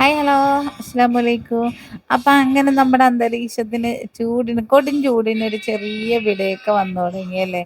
Hi hello അസ്സാം വലൈക്കും അപ്പം അങ്ങനെ നമ്മുടെ അന്തരീക്ഷത്തിന് ചൂടിന് കൊടും ചൂടിന് ഒരു ചെറിയ വിടയൊക്കെ വന്നു തുടങ്ങിയല്ലേ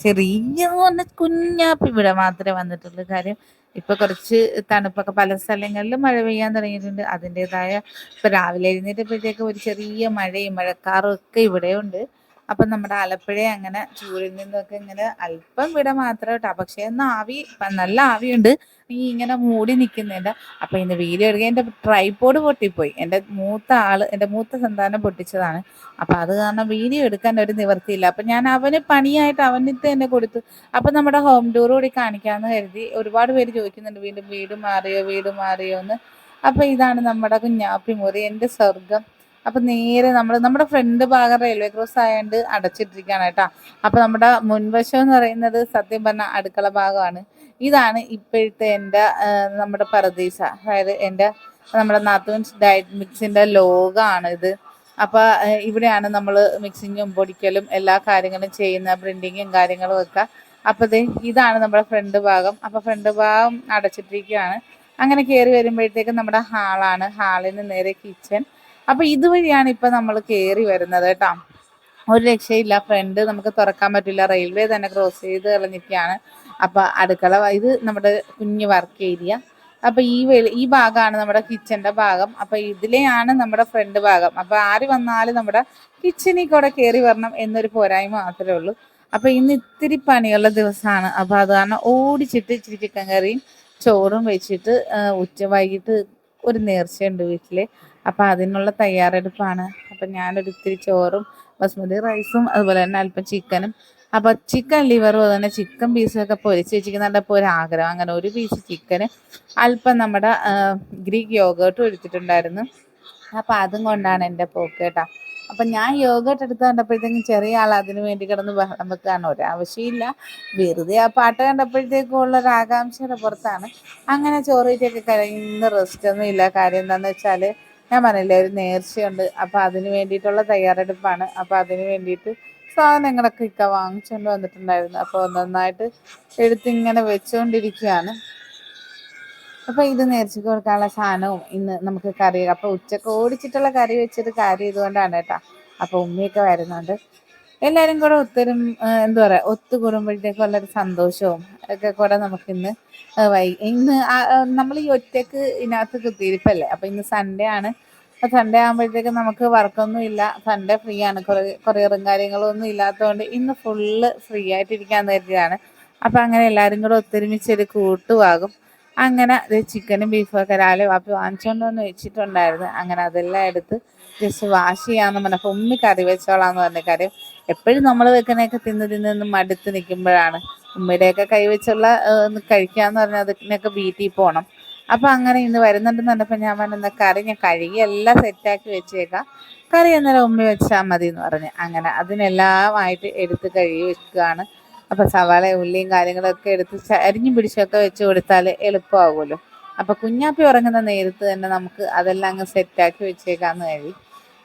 ചെറിയ പറഞ്ഞ കുഞ്ഞാപ്പി മാത്രമേ വന്നിട്ടുള്ളൂ. കാര്യം ഇപ്പൊ കുറച്ച് തണുപ്പൊക്കെ പല സ്ഥലങ്ങളിലും മഴ പെയ്യാൻ തുടങ്ങിയിട്ടുണ്ട്. അതിന്റെതായ ഇപ്പൊ രാവിലെ എഴുന്നേറ്റപ്പോഴത്തേക്ക് ഒരു ചെറിയ മഴയും മഴക്കാറും ഒക്കെ ഇവിടെയുണ്ട്. അപ്പം നമ്മുടെ ആലപ്പുഴ അങ്ങനെ ചൂരിൽ നിന്നൊക്കെ ഇങ്ങനെ അല്പം വിട മാത്രം കേട്ടോ പക്ഷേ ഒന്ന് ആവി നല്ല ആവിയുണ്ട്. ഈ ഇങ്ങനെ മൂടി നിൽക്കുന്നുണ്ട് അപ്പം ഇന്ന് വീഡിയോ എടുക്കുക എന്റെ ട്രൈപോഡ് പൊട്ടിപ്പോയി. എന്റെ മൂത്ത ആൾ എന്റെ മൂത്ത സന്താനം പൊട്ടിച്ചതാണ്. അപ്പം അത് കാരണം വീഡിയോ എടുക്കാൻ ഒരു നിവർത്തിയില്ല അപ്പം ഞാൻ അവന് പണിയായിട്ട് അവനിട്ട് തന്നെ കൊടുത്തു. അപ്പം നമ്മുടെ ഹോം ടൂർ കൂടി കാണിക്കാമെന്ന് കരുതി ഒരുപാട് പേര് ചോദിക്കുന്നുണ്ട് വീണ്ടും വീട് മാറിയോ വീട് മാറിയോ എന്ന്. അപ്പം ഇതാണ് നമ്മുടെ കുഞ്ഞാപ്പി മുറി എന്റെ സ്വർഗം അപ്പൊ നേരെ നമ്മൾ നമ്മുടെ ഫ്രണ്ട് ഭാഗം റെയിൽവേ ക്രോസ് ആയതുകൊണ്ട് അടച്ചിട്ടിരിക്കുകയാണ് കേട്ടോ. അപ്പൊ നമ്മുടെ മുൻവശം എന്ന് പറയുന്നത് സത്യം പറഞ്ഞ അടുക്കള ഭാഗമാണ്. ഇതാണ് ഇപ്പോഴത്തെ എന്റെ നമ്മുടെ പരദീസ. അതായത് എന്റെ നമ്മുടെ നാത്തൂൻസ് ഡയറ്റ് മിക്സിന്റെ ലോഗാണ് ഇത്. അപ്പോൾ ഇവിടെയാണ് നമ്മൾ മിക്സിങ്ങും പൊടിക്കലും എല്ലാ കാര്യങ്ങളും ചെയ്യുന്ന പ്രിന്റിങ്ങും കാര്യങ്ങളും ഒക്കെ. അപ്പോൾ ഇതാണ് നമ്മുടെ ഫ്രണ്ട് ഭാഗം. അപ്പോൾ ഫ്രണ്ട് ഭാഗം അടച്ചിട്ടിരിക്കുകയാണ്. അങ്ങനെ കയറി വരുമ്പോഴത്തേക്കും നമ്മുടെ ഹാളാണ്. ഹാളിന് നേരെ കിച്ചൺ അപ്പൊ ഇതുവഴിയാണ് ഇപ്പൊ നമ്മൾ കയറി വരുന്നത് കേട്ടോ. ഒരു രക്ഷയില്ല. ഫ്രണ്ട് നമുക്ക് തുറക്കാൻ പറ്റില്ല. റെയിൽവേ തന്നെ ക്രോസ് ചെയ്ത് കളഞ്ഞിരിക്കുകയാണ്. അപ്പൊ അടുക്കള ഇത് നമ്മുടെ കുഞ്ഞു വർക്ക് ഏരിയ. അപ്പൊ ഈ വെളി ഈ ഭാഗമാണ് നമ്മുടെ കിച്ചന്റെ ഭാഗം. അപ്പൊ ഇതിലെയാണ് നമ്മുടെ ഫ്രണ്ട് ഭാഗം. അപ്പൊ ആര് വന്നാലും നമ്മുടെ കിച്ചനിൽ കൂടെ കയറി വരണം എന്നൊരു പോരായ്മ മാത്രമേ ഉള്ളൂ. അപ്പൊ ഇന്ന് ഇത്തിരി പണിയുള്ള ദിവസമാണ്. അപ്പൊ അത് കാരണം ഓടിച്ചിട്ട് ഇച്ചിരി ചിക്കൻ കറിയും ചോറും വെച്ചിട്ട് ഉച്ച വൈകിട്ട് ഒരു നേർച്ചയുണ്ട് വീട്ടിൽ. അപ്പം അതിനുള്ള തയ്യാറെടുപ്പാണ്. അപ്പം ഞാനൊരു ഇത്തിരി ചോറും ബസ്മതി റൈസും അതുപോലെ തന്നെ അല്പം ചിക്കനും. അപ്പോൾ ചിക്കൻ ലിവറും അതുപോലെ ചിക്കൻ പീസൊക്കെ പൊരിച്ച് വെച്ചിരിക്കുന്നുണ്ടപ്പോൾ ഒരു ആഗ്രഹം. അങ്ങനെ ഒരു പീസ് ചിക്കന് അല്പം നമ്മുടെ ഗ്രീക്ക് യോഗേർട്ടും എടുത്തിട്ടുണ്ടായിരുന്നു. അപ്പം അതും കൊണ്ടാണ് എന്റെ പോക്ക് കേട്ടോ. അപ്പം ഞാൻ യോഗട്ട് എടുത്ത് കണ്ടപ്പോഴത്തേക്കും ചെറിയ ആൾ അതിന് വേണ്ടി കിടന്ന് ബഹളം വെക്കാനോ ഒരാവശ്യമില്ല. വെറുതെ ആ പാട്ട് കണ്ടപ്പോഴത്തേക്കും ഉള്ള ഒരു ആകാംക്ഷയുടെ പുറത്താണ്. അങ്ങനെ ചോറിയിട്ടൊക്കെ കഴിഞ്ഞ് റെസ്റ്റ് ഒന്നും ഇല്ല. കാര്യം എന്താണെന്ന് വെച്ചാൽ ഞാൻ പറഞ്ഞില്ലേ ഒരു നേർച്ചയുണ്ട്. അപ്പോൾ അതിന് വേണ്ടിയിട്ടുള്ള തയ്യാറെടുപ്പാണ്. അപ്പോൾ അതിന് വേണ്ടിയിട്ട് സാധനങ്ങളൊക്കെ ഇക്ക വാങ്ങിച്ചുകൊണ്ട് വന്നിട്ടുണ്ടായിരുന്നു. അപ്പോൾ നന്നായിട്ട് എടുത്തിങ്ങനെ വെച്ചുകൊണ്ടിരിക്കുകയാണ് അപ്പോൾ ഇത് നേർച്ചയ്ക്ക് കൊടുക്കാനുള്ള സാധനവും ഇന്ന് നമുക്ക് കറി അപ്പോൾ ഉച്ചയ്ക്ക് ഓടിച്ചിട്ടുള്ള കറി വെച്ചത് കാര്യം ഇതുകൊണ്ടാണ് കേട്ടോ. അപ്പോൾ ഉമ്മയൊക്കെ വരുന്നുണ്ട്. എല്ലാരും കൂടെ ഒത്തരും എന്താ പറയുക ഒത്തുകൂടുമ്പോഴത്തേക്കും ഉള്ളൊരു സന്തോഷവും ഒക്കെ കൂടെ നമുക്കിന്ന് വൈ ഇന്ന് നമ്മൾ ഈ ഒറ്റയ്ക്ക് ഇതിനകത്ത് കുത്തിയിരിപ്പല്ലേ? അപ്പോൾ ഇന്ന് സൺഡേ ആണ്. സൺഡേ ആകുമ്പോഴത്തേക്കും നമുക്ക് വർക്കൊന്നും ഇല്ല. സൺഡേ ഫ്രീ ആണ്. കുറേ കൊറിയറും കാര്യങ്ങളൊന്നും ഇല്ലാത്തതുകൊണ്ട് ഇന്ന് ഫുള്ള് ഫ്രീ ആയിട്ടിരിക്കാൻ കരുതിയാണ് അപ്പോൾ അങ്ങനെ എല്ലാവരും കൂടെ ഒത്തൊരുമിച്ചൊരു കൂട്ടുവാകും. അങ്ങനെ ചിക്കനും ബീഫും ഒക്കെ രാവിലെ വാപ്പി വാങ്ങിച്ചുകൊണ്ട് വന്ന് വെച്ചിട്ടുണ്ടായിരുന്നു. അങ്ങനെ അതെല്ലാം എടുത്ത് ജസ്റ്റ് വാഷ് ചെയ്യാന്ന് പറഞ്ഞപ്പോൾ ഉമ്മി കറി വെച്ചോളാന്ന് പറഞ്ഞ കാര്യം എപ്പോഴും നമ്മൾ വെക്കുന്നതൊക്കെ തിന്ന് തിന്ന് മടുത്ത് നിൽക്കുമ്പോഴാണ്. ഉമ്മയുടെയൊക്കെ കൈവച്ചുള്ള കഴിക്കാന്ന് പറഞ്ഞാൽ അതിനൊക്കെ വീട്ടിൽ പോകണം അപ്പൊ അങ്ങനെ ഇന്ന് വരുന്നുണ്ടെന്ന് പറഞ്ഞപ്പോൾ ഞാൻ പറഞ്ഞ കറി ഞാൻ കഴുകി എല്ലാം സെറ്റാക്കി വെച്ചേക്കാം. കറി അന്നേരം ഉമ്മി വെച്ചാൽ മതി എന്ന് പറഞ്ഞ്. അങ്ങനെ അതിനെല്ലാമായിട്ട് എടുത്ത് കഴുകി വെക്കുകയാണ്. അപ്പൊ സവാള ഉള്ളിയും കാര്യങ്ങളൊക്കെ എടുത്ത് അരിഞ്ഞു പിടിച്ചൊക്കെ വെച്ച് കൊടുത്താൽ എളുപ്പമാകുമല്ലോ. അപ്പൊ കുഞ്ഞാപ്പി ഉറങ്ങുന്ന നേരത്ത് തന്നെ നമുക്ക് അതെല്ലാം അങ്ങ് സെറ്റാക്കി വെച്ചേക്കാന്ന് കഴി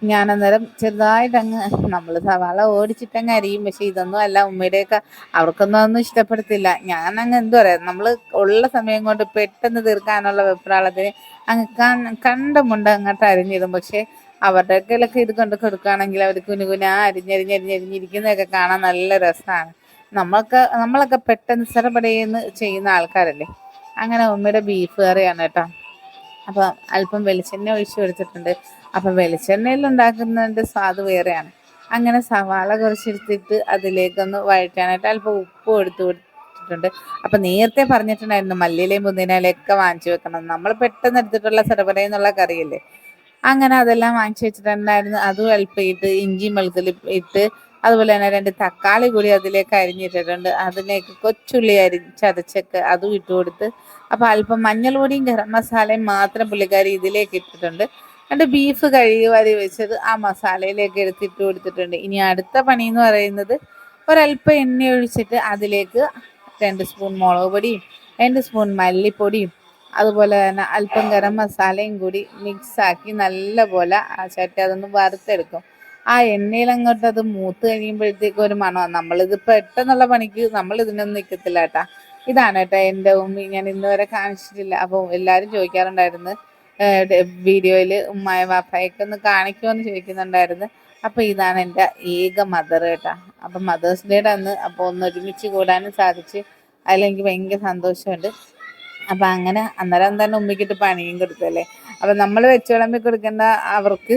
ഞാനന്നേരം ചെറുതായിട്ടങ്ങ് നമ്മൾ സവാള ഓടിച്ചിട്ടങ്ങ് അരിയും പക്ഷെ ഇതൊന്നും അല്ല ഉമ്മയുടെയൊക്കെ അവർക്കൊന്നും ഒന്നും ഇഷ്ടപ്പെടുത്തില്ല ഞാൻ എന്താ പറയാ നമ്മൾ ഉള്ള സമയം കൊണ്ട് പെട്ടെന്ന് തീർക്കാനുള്ള വെപ്രാളത്തിന് അങ്ങ് കണ്ട മുണ്ട് അങ്ങോട്ട് അരിഞ്ഞിടും. പക്ഷെ അവരുടെ ഒക്കെ ഇത് കൊണ്ട് കൊടുക്കുകയാണെങ്കിൽ അവർ കുനുകുന അരിഞ്ഞരിഞ്ഞരിഞ്ഞരിഞ്ഞിരിക്കുന്നതൊക്കെ കാണാൻ നല്ല രസമാണ് നമ്മൾക്ക് നമ്മളൊക്കെ പെട്ടെന്ന് സ്ഥലപടയെന്ന് ചെയ്യുന്ന ആൾക്കാരല്ലേ? അങ്ങനെ ഉമ്മയുടെ ബീഫ് കറിയാണ് കേട്ടോ. അപ്പം അല്പം വെളിച്ചെണ്ണ ഒഴിച്ചു കൊടുത്തിട്ടുണ്ട്. അപ്പം വെളിച്ചെണ്ണയിൽ ഉണ്ടാക്കുന്നതിന്റെ സ്വാദ് വേറെയാണ്. അങ്ങനെ സവാള കുറച്ചെടുത്തിട്ട് അതിലേക്കൊന്ന് വഴറ്റാനായിട്ട് അല്പം ഉപ്പ് എടുത്തു കൊടുത്തിട്ടുണ്ട്. അപ്പം നേരത്തെ പറഞ്ഞിട്ടുണ്ടായിരുന്നു മല്ലിയിലയും പുതിനയിലയൊക്കെ വാങ്ങിച്ചു വെക്കണം. നമ്മൾ പെട്ടെന്ന് എടുത്തിട്ടുള്ള ചെറുപടയെന്നുള്ള കറിയല്ലേ? അങ്ങനെ അതെല്ലാം വാങ്ങിച്ചു വെച്ചിട്ടുണ്ടായിരുന്നു. അതും അല്പം ഇട്ട് ഇഞ്ചി വെളുത്തുള്ളി ഇട്ട് അതുപോലെ തന്നെ രണ്ട് തക്കാളി കൂടി അതിലേക്ക് അരിഞ്ഞിട്ടിട്ടുണ്ട്. അതിലേക്ക് കൊച്ചുള്ളി അരി ചതച്ചൊക്കെ അതും ഇട്ട് കൊടുത്ത് അപ്പോൾ അല്പം മഞ്ഞൾപൊടിയും ഗരം മസാലയും മാത്രം പുള്ളിക്കാരി ഇതിലേക്ക് ഇട്ടിട്ടുണ്ട്. രണ്ട് ബീഫ് കഴുകി വരി വെച്ചത് ആ മസാലയിലേക്ക് എടുത്തിട്ട് കൊടുത്തിട്ടുണ്ട്. ഇനി അടുത്ത പണി എന്ന് പറയുന്നത് ഒരല്പം എണ്ണ ഒഴിച്ചിട്ട് അതിലേക്ക് രണ്ട് സ്പൂൺ മുളക് പൊടിയും രണ്ട് സ്പൂൺ മല്ലിപ്പൊടിയും അതുപോലെ തന്നെ അല്പം ഗരം മസാലയും കൂടി മിക്സാക്കി നല്ലപോലെ ആ ചട്ടി അതൊന്ന് വറുത്തെടുക്കും. ആ എണ്ണയിൽ അങ്ങോട്ട് അത് മൂത്ത് കഴിയുമ്പോഴത്തേക്കും ഒരു മണമാണ് നമ്മളിത് പെട്ടെന്നുള്ള പണിക്ക് നമ്മൾ ഇതിനൊന്നും നിൽക്കത്തില്ല കേട്ടാ ഇതാണ് കേട്ടോ എന്റെ ഉമ്മി. ഞാൻ ഇന്ന് വരെ കാണിച്ചിട്ടില്ല. അപ്പോൾ എല്ലാവരും ചോദിക്കാറുണ്ടായിരുന്നു. വീഡിയോയിൽ ഉമ്മായ വാപ്പായൊക്കെ ഒന്ന് കാണിക്കുമെന്ന് ചോദിക്കുന്നുണ്ടായിരുന്നു. അപ്പോൾ ഇതാണ് എന്റെ ഏക മദർ കേട്ടാ അപ്പം മദേഴ്സ് ഡേയുടെ അന്ന് അപ്പോൾ ഒന്ന് ഒരുമിച്ച് കൂടാനും സാധിച്ച്. അതിലെനിക്ക് ഭയങ്കര സന്തോഷമുണ്ട്. അപ്പം അങ്ങനെ അന്നേരം തന്നെ ഉമ്മിക്കിട്ട് പണിയും കൊടുത്തല്ലേ അപ്പം നമ്മൾ വെച്ച് വിളമ്പി കൊടുക്കേണ്ട അവർക്ക്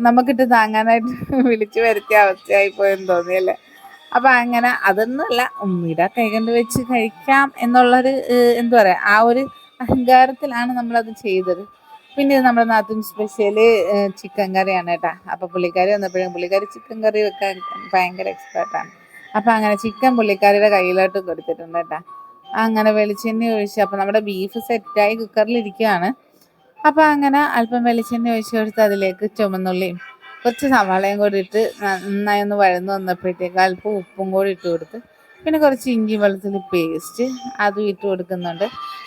നമുക്കിട്ട് താങ്ങാനായിട്ട് വിളിച്ചു വരുത്തിയ അവസ്ഥയായി പോയെന്ന് തോന്നിയല്ലേ അപ്പം അങ്ങനെ അതൊന്നുമല്ല ഉമ്മിയുടെ കൈകൊണ്ട് വെച്ച് കഴിക്കാം എന്നുള്ളൊരു എന്താ പറയുക ആ ഒരു അഹങ്കാരത്തിലാണ് നമ്മളത് ചെയ്തത്. പിന്നെ നമ്മുടെ നാട്ടിൻ സ്പെഷ്യൽ ചിക്കൻ കറിയാണ് കേട്ടോ. അപ്പോൾ പുള്ളിക്കാരി വന്നപ്പോഴും പുള്ളിക്കാരി ചിക്കൻ കറി വെക്കാൻ ഭയങ്കര എക്സ്പേർട്ടാണ് അപ്പോൾ അങ്ങനെ ചിക്കൻ പുള്ളിക്കാരിയുടെ കയ്യിലോട്ട് കൊടുത്തിട്ടുണ്ട് കേട്ടോ. അങ്ങനെ വെളിച്ചെണ്ണ ഒഴിച്ച് അപ്പൊ നമ്മുടെ ബീഫ് സെറ്റായി കുക്കറിലിരിക്കുകയാണ് അപ്പോൾ അങ്ങനെ അല്പം വെളിച്ചെണ്ണ ഒഴിച്ച് കൊടുത്ത് അതിലേക്ക് ചുമന്നുള്ളിയും കുറച്ച് സവാളയും കൂടി ഇട്ട് നന്നായി ഒന്ന് വഴന്ന് വന്നപ്പോഴത്തേക്ക് അല്പം ഉപ്പും കൂടി ഇട്ട് കൊടുത്ത് പിന്നെ കുറച്ച് ഇഞ്ചി വെളുത്തുള്ളി പേസ്റ്റ് അതും ഇട്ട് കൊടുക്കുന്നുണ്ട്.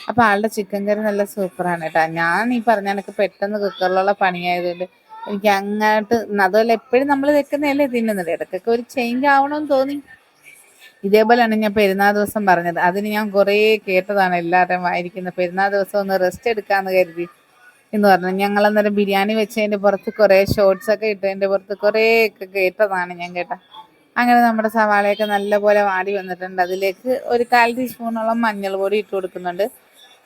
അപ്പോൾ ആളുടെ ചിക്കൻ കറി നല്ല സൂപ്പറാണ് കേട്ടോ. ഞാൻ ഈ പറഞ്ഞ എനിക്ക് പെട്ടെന്ന് കുക്കറിലുള്ള പണിയായതുകൊണ്ട് എനിക്ക് അങ്ങോട്ട് അതുപോലെ എപ്പോഴും നമ്മൾ വെക്കുന്നതല്ലേ തിന്നുന്നത്. ഇടയ്ക്കൊക്കെ ഒരു ചേഞ്ച് ആവണമെന്ന് തോന്നി. ഇതേപോലെയാണ് ഞാൻ പെരുന്നാൾ ദിവസം പറഞ്ഞത്. അതിന് ഞാൻ കുറേ കേട്ടതാണ് എല്ലാവരുടെയും വായിരിക്കുന്നത് പെരുന്നാൾ ദിവസം ഒന്ന് റെസ്റ്റ് എടുക്കാമെന്ന് കരുതി. എന്ന് പറഞ്ഞു. ഞങ്ങൾ അന്നേരം ബിരിയാണി വെച്ചതിന്റെ പുറത്ത് കുറേ ഷോർട്സ് ഒക്കെ ഇട്ടതിന്റെ പുറത്ത് കുറേ ഒക്കെ കേട്ടതാണ് ഞാൻ കേട്ട. അങ്ങനെ നമ്മുടെ സവാളയൊക്കെ നല്ലപോലെ വാടി വന്നിട്ടുണ്ട്. അതിലേക്ക് ഒരു കാൽ ടീസ്പൂണോളം മഞ്ഞൾ പൊടി ഇട്ട് കൊടുക്കുന്നുണ്ട്.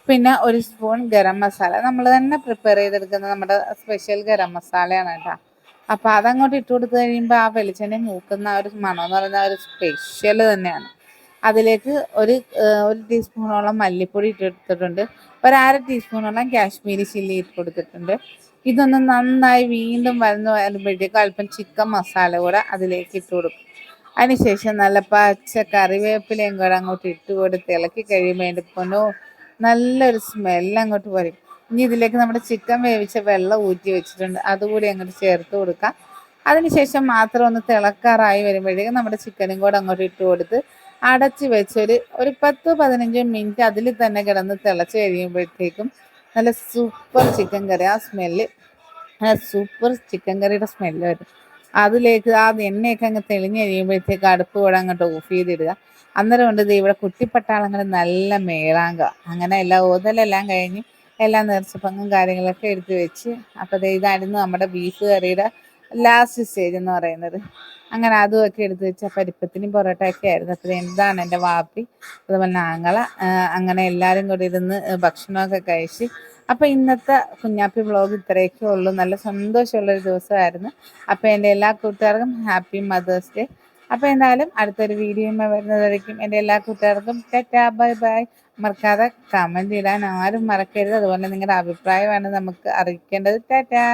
പിന്നെ ഒരു സ്പൂൺ ഗരം മസാല. നമ്മൾ തന്നെ പ്രിപ്പയർ ചെയ്തെടുക്കുന്ന നമ്മുടെ സ്പെഷ്യൽ ഗരം മസാലയാണ് കേട്ടോ. അപ്പോൾ അതങ്ങോട്ട് ഇട്ട് കൊടുത്തു കഴിയുമ്പോൾ ആ വെളിച്ചെണ്ണ മൂക്കുന്ന ഒരു മണം എന്ന് പറയുന്ന ഒരു സ്പെഷ്യൽ തന്നെയാണ്. അതിലേക്ക് ഒരു ഒരു ടീസ്പൂണോളം മല്ലിപ്പൊടി ഇട്ടെടുത്തിട്ടുണ്ട് ഒരു അര ടീസ്പൂണോളം കാശ്മീരി ചില്ലി ഇട്ട് കൊടുത്തിട്ടുണ്ട്. ഇതൊന്ന് നന്നായി വീണ്ടും വരുന്ന വരുമ്പോഴത്തേക്കും അല്പം ചിക്കൻ മസാല കൂടെ അതിലേക്ക് ഇട്ട് കൊടുക്കും. അതിനുശേഷം നല്ല പച്ച കറിവേപ്പിലയും കൂടെ അങ്ങോട്ട് ഇട്ട് കൊടുത്ത് ഇളക്കി കഴിയുമ്പോൾ അതിന്റെ പൊന്നോ നല്ലൊരു സ്മെല്ല് അങ്ങോട്ട് വരും. ഇനി ഇതിലേക്ക് നമ്മുടെ ചിക്കൻ വേവിച്ച വെള്ളം ഊറ്റി വെച്ചിട്ടുണ്ട്. അതുകൂടി അങ്ങോട്ട് ചേർത്ത് കൊടുക്കാം. അതിനുശേഷം മാത്രം ഒന്ന് തിളക്കാറായി വരുമ്പോഴേക്കും നമ്മുടെ ചിക്കനും കൂടെ അങ്ങോട്ട് ഇട്ട് കൊടുത്ത് അടച്ച് വെച്ചൊരു ഒരു പത്ത് പതിനഞ്ച് മിനിറ്റ് അതിൽ തന്നെ കിടന്ന് തിളച്ച് കഴിയുമ്പോഴത്തേക്കും നല്ല സൂപ്പർ ചിക്കൻ കറി ആ സ്മെല്ല് സൂപ്പർ ചിക്കൻ കറിയുടെ സ്മെല്ല് വരും. അതിലേക്ക് ആ എണ്ണയൊക്കെ അങ്ങ് തെളിഞ്ഞ് കഴിയുമ്പോഴത്തേക്ക് അടുപ്പ് കൂടെ അങ്ങോട്ട് ഓഫ് ചെയ്തിടുക. അന്നേരം കൊണ്ട് ഇവിടെ കുട്ടിപ്പട്ടാളങ്ങൾ നല്ല മേളാങ്ക. അങ്ങനെ എല്ലാ ഓതലെല്ലാം കഴിഞ്ഞ് എല്ലാ നേർച്ചപ്പങ്ങും കാര്യങ്ങളൊക്കെ എടുത്തു വെച്ച്. അപ്പോൾ ഇതായിരുന്നു നമ്മുടെ ബീഫ് കറിയുടെ ലാസ്റ്റ് സ്റ്റേജ് എന്ന് പറയുന്നത്. അങ്ങനെ അതുമൊക്കെ എടുത്ത് വെച്ച പരിപ്പത്തിനും പൊറോട്ടയൊക്കെ ആയിരുന്നു. അപ്പോൾ എന്താണ് എന്റെ വാപ്പി. അതുപോലെ ആങ്ങള അങ്ങനെ എല്ലാവരും കൂടി ഇരുന്ന് ഭക്ഷണമൊക്കെ കഴിച്ച്. അപ്പോൾ ഇന്നത്തെ കുഞ്ഞാപ്പി വ്ളോഗ് ഇത്രയൊക്കെ ഉള്ളൂ. നല്ല സന്തോഷമുള്ളൊരു ദിവസമായിരുന്നു. അപ്പോൾ എന്റെ എല്ലാ കൂട്ടുകാർക്കും ഹാപ്പി മദേഴ്സ് ഡേ. അപ്പോൾ എന്തായാലും അടുത്തൊരു വീഡിയോയുമായി വരുന്നതായിരിക്കും. എന്റെ എല്ലാ കൂട്ടുകാർക്കും ടാറ്റാ ബൈ ബൈ. മറക്കാതെ കമന്റ് ഇടാൻ ആരും മറക്കരുത്. അതുപോലെ നിങ്ങളുടെ അഭിപ്രായമാണ് നമുക്ക് അറിയിക്കേണ്ടത്. ടാറ്റാ.